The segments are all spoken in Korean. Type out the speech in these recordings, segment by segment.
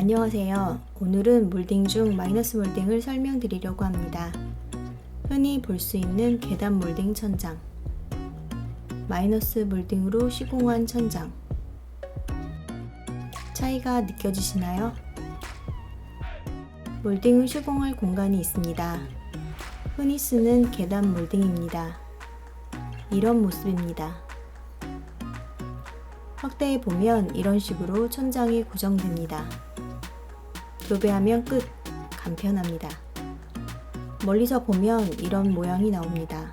안녕하세요. 오늘은 몰딩 중 마이너스 몰딩을 설명드리려고 합니다. 흔히 볼 수 있는 계단 몰딩 천장, 마이너스 몰딩으로 시공한 천장. 차이가 느껴지시나요? 몰딩을 시공할 공간이 있습니다. 흔히 쓰는 계단 몰딩입니다. 이런 모습입니다. 확대해 보면 이런 식으로 천장이 고정됩니다. 도배하면 끝! 간편합니다. 멀리서 보면 이런 모양이 나옵니다.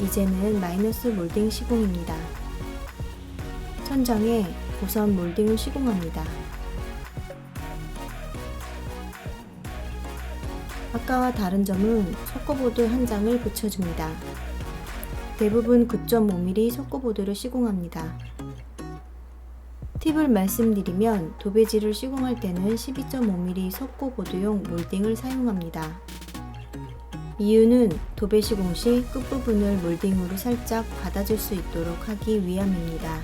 이제는 마이너스 몰딩 시공입니다. 천장에 우선 몰딩을 시공합니다. 아까와 다른 점은 속고보드 한 장을 붙여줍니다. 대부분 9.5mm 속고보드를 시공합니다. 팁을 말씀드리면 도배지를 시공할 때는 12.5mm 속고보드용 몰딩을 사용합니다. 이유는 도배 시공 시 끝부분을 몰딩으로 살짝 받아줄 수 있도록 하기 위함입니다.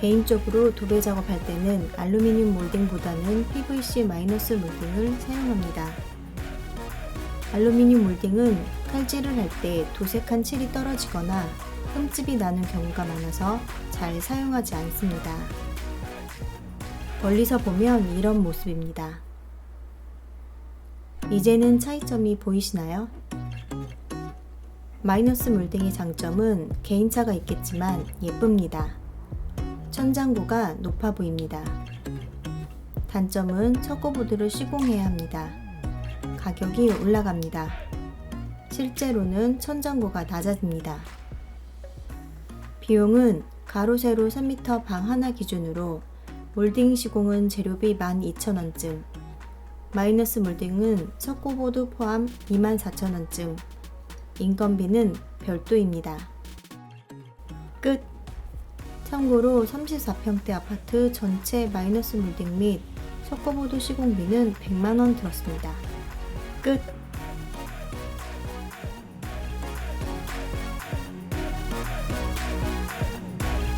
개인적으로 도배 작업할 때는 알루미늄 몰딩보다는 PVC 마이너스 몰딩을 사용합니다. 알루미늄 몰딩은 칼질을 할 때 도색한 칠이 떨어지거나 흠집이 나는 경우가 많아서 잘 사용하지 않습니다. 멀리서 보면 이런 모습입니다. 이제는 차이점이 보이시나요? 마이너스 몰딩의 장점은 개인차가 있겠지만 예쁩니다. 천장고가 높아 보입니다. 단점은 척고보드를 시공해야 합니다. 가격이 올라갑니다. 실제로는 천장고가 낮아집니다. 비용은 가로 세로 3m 방 하나 기준으로 몰딩 시공은 재료비 12,000원쯤, 마이너스 몰딩은 석고보드 포함 24,000원쯤, 인건비는 별도입니다. 끝! 참고로 34평대 아파트 전체 마이너스 몰딩 및 석고보드 시공비는 100만원 들었습니다. 끝!